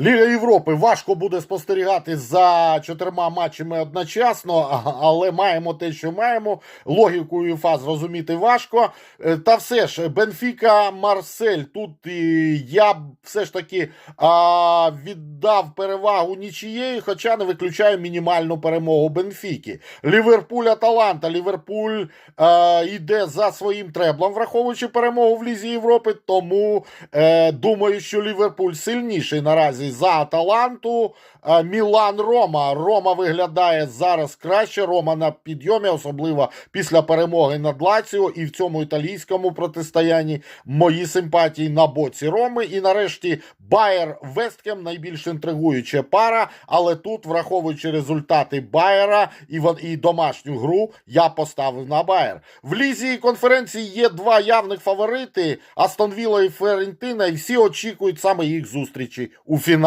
Ліга Європи важко буде спостерігати за чотирма матчами одночасно, але маємо те, що маємо. Логіку ЮФА зрозуміти важко. Е, Та все ж, Бенфіка Марсель. Тут я все ж таки а, віддав перевагу нічієї, хоча не виключаю мінімальну перемогу Бенфіки. Ліверпуль Аталанта. Ліверпуль е, йде за своїм треблом, враховуючи перемогу в Лізі Європи. Тому е, думаю, що Ліверпуль сильніший наразі за Аталанту. Е, Мілан Рома. Рома виглядає зараз краще. Рома на підйомі, особливо після перемоги над Лаціо. І в цьому італійському протистоянні мої симпатії на боці Роми. І нарешті Байер Весткем найбільш інтригуюча пара. Але тут, враховуючи результати Байера і, і домашню гру, я поставив на Байер. В лізі конференції є два явних фаворити: Астон Вілла і Ферентина, і всі очікують саме їх зустрічі у фіналі.